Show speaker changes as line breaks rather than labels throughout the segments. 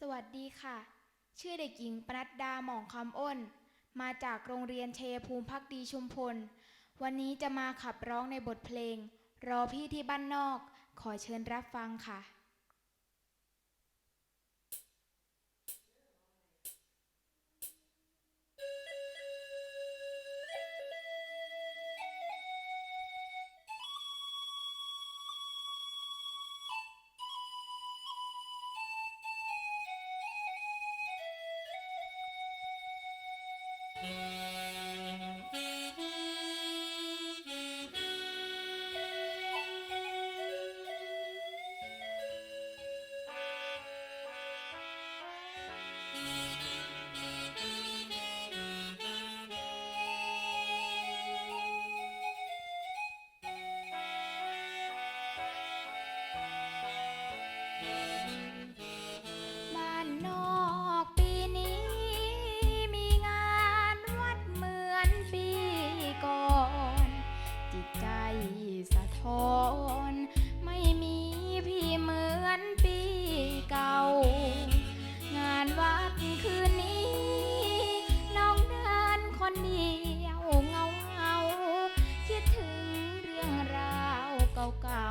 สวัสดีค่ะ ชื่อเด็กหญิงปนัดดาหม่องคำอ้น มาจากโรงเรียนเชยภูมิพักดีชุมพล วันนี้จะมาขับร้องในบทเพลง รอพี่ที่บ้านนอก ขอเชิญรับฟังค่ะ Yeah.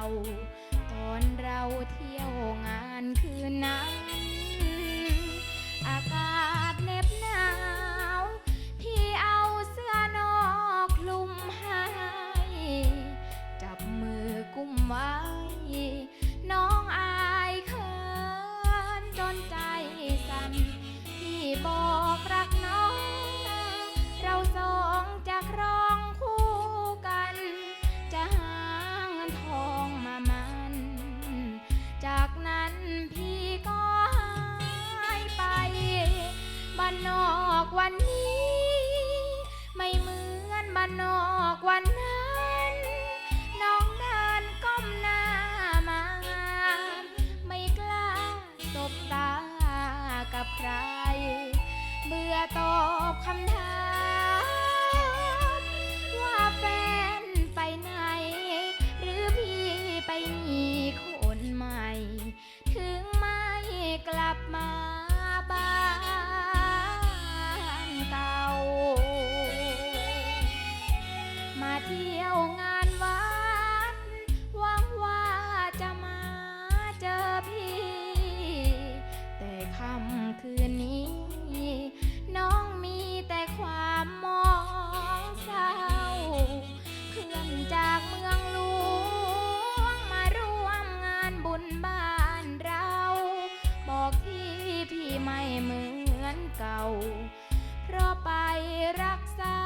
า ตอนเราเที่ยวงานคืนนั้น อากาศ วันนี้ ไม่เหมือนบ้านนอกวันนั้น เก่า เพราะไปรักษา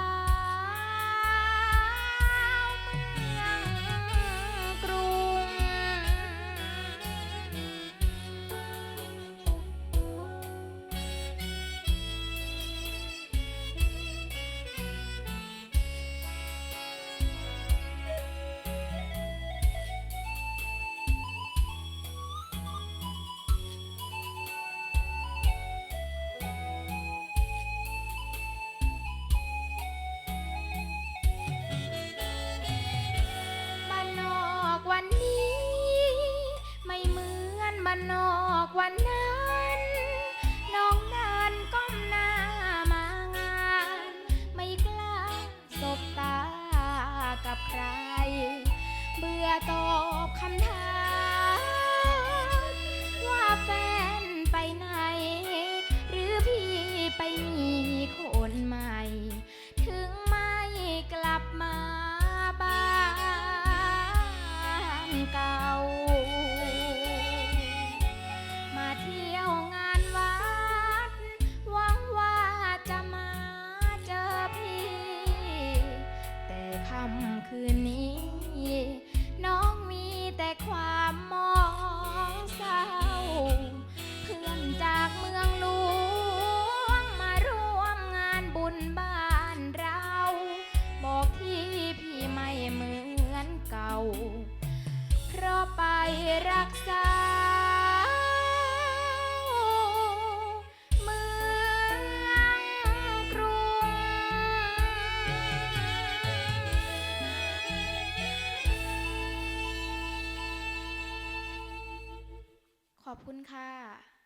วันนั้น น้องเดินก้มหน้ามางาน ไม่กล้าสบตากับใคร คืนนี้ น้องมีแต่ความมองเศร้า เพื่อนจากเมืองหลวงมาร่วมงานบุญบ้านเรา บอกที่พี่ไม่เหมือนเก่า เพราะไปรักษา อบคุณค่ะ